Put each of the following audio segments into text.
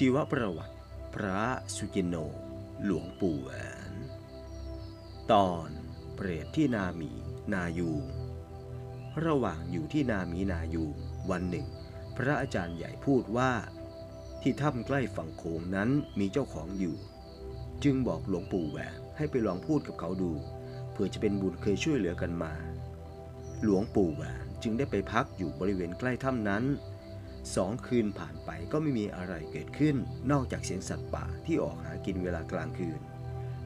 ชีวประวัติ พระสุจินโน หลวงปู่แหวน ตอนเปรตที่นาหมีนายูงระหว่างอยู่ที่นาหมีนายูงวันหนึ่ง พระอาจารย์ใหญ่พูดว่า ที่ถ้ำใกล้ฝั่งโขงนั้นมีเจ้าของอยู่ จึงบอกหลวงปู่แหวนให้ไปลองพูดกับเขาดูเพื่อจะเป็นบุญเคยช่วยเหลือกันมา หลวงปู่แหวนจึงได้ไปพักอยู่บริเวณใกล้ถ้ำนั้น สองคืนผ่านไปก็ไม่มีอะไรเกิดขึ้น นอกจากเสียงสัตว์ป่าที่ออกหากินเวลากลางคืน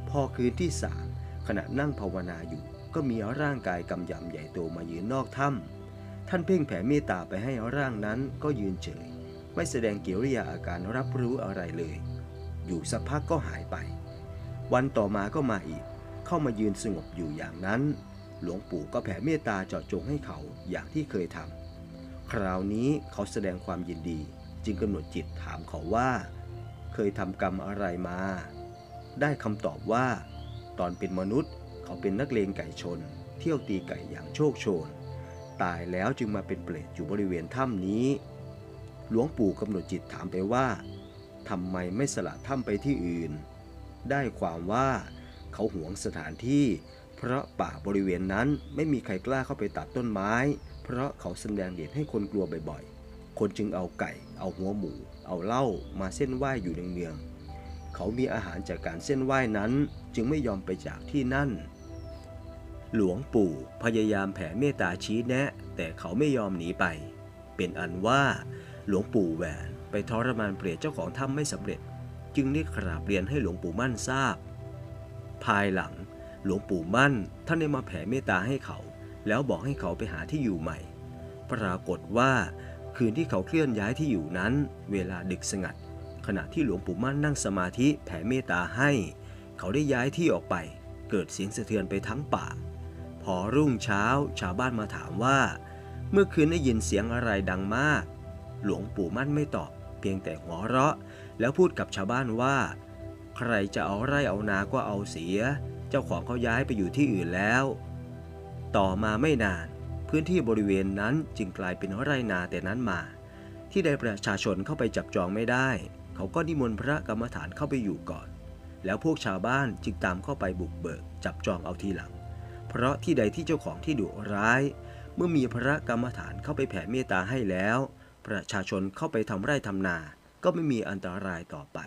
พอคืนที่สามขณะนั่งภาวนาอยู่ ก็มีร่างกายกำยำใหญ่โตมายืนนอกถ้ำท่านเพ่งแผ่เมตตาไปให้ร่างนั้นก็ยืนเฉย ไม่แสดงกิริยาอาการรับรู้อะไรเลย อยู่สักพักก็หายไป วันต่อมาก็มาอีก เข้ามายืนสงบอยู่อย่างนั้น หลวงปู่ก็แผ่เมตตาเจาะจงให้เขาอย่างที่เคยทำ คราวนี้เขาแสดงความยินดี จึงกำหนดจิตถามเขาว่า เคยทำกรรมอะไรมา ได้คำตอบว่า ตอนเป็นมนุษย์เขาเป็นนักเลงไก่ชน เที่ยวตีไก่อย่างโชคโชน ตายแล้วจึงมาเป็นเปรตอยู่บริเวณถ้ำนี้ หลวงปู่กำหนดจิตถามไปว่าทำไมไม่สละถ้ำไปที่อื่น ได้ความว่าเขาหวงสถานที่ เพราะป่าบริเวณนั้นไม่มีใครกล้าเข้าไปตัดต้นไม้ เพราะเขาแสดงเดชให้คนกลัวบ่อยๆ คนจึงเอาไก่ เอาหัวหมู เอาเหล้ามาเส้นไหว้อยู่เนืองๆ เขามีอาหารจากการเส้นไหว้นั้นจึงไม่ยอมไปจากที่นั่น หลวงปู่พยายามแผ่เมตตาชี้แนะ แต่เขาไม่ยอมหนีไป เป็นอันว่าหลวงปู่แหวนไปทรมานเปรตเจ้าของถ้ำไม่สำเร็จ จึงได้กราบเรียนให้หลวงปู่มั่นทราบ ภายหลังหลวงปู่มั่นท่านได้มาแผ่เมตตาให้เขา แล้วบอกให้เขาไปหาที่อยู่ใหม่ ปรากฏว่าคืนที่เขาเคลื่อนย้ายที่อยู่นั้น เวลาดึกสงัด ขณะที่หลวงปู่มั่นนั่งสมาธิแผ่เมตตาให้ เขาได้ย้ายที่ออกไป เกิดเสียงสะเทือนไปทั้งป่า พอรุ่งเช้า ชาวบ้านมาถามว่า เมื่อคืนได้ยินเสียงอะไรดังมาก หลวงปู่มั่นไม่ตอบ เพียงแต่หัวเราะ แล้วพูดกับชาวบ้านว่า ใครจะเอาไร่เอานาก็เอาเสีย เจ้าของเขาย้ายไปอยู่ที่อื่นแล้ว ต่อมาไม่นาน พื้นที่บริเวณนั้นจึงกลายเป็นไร่นาแต่นั้นมา ที่ได้ประชาชนเข้าไปจับจองไม่ได้ เขาก็นิมนต์พระกรรมฐานเข้าไปอยู่ก่อน แล้วพวกชาวบ้านจึงตามเข้าไปบุกเบิก จับจองเอาทีหลัง เพราะที่ใดที่เจ้าของที่ดุร้าย เมื่อมีพระกรรมฐานเข้าไปแผ่เมตตาให้แล้ว ประชาชนเข้าไปทำไร่ทำนา ก็ไม่มีอันตรายต่อไป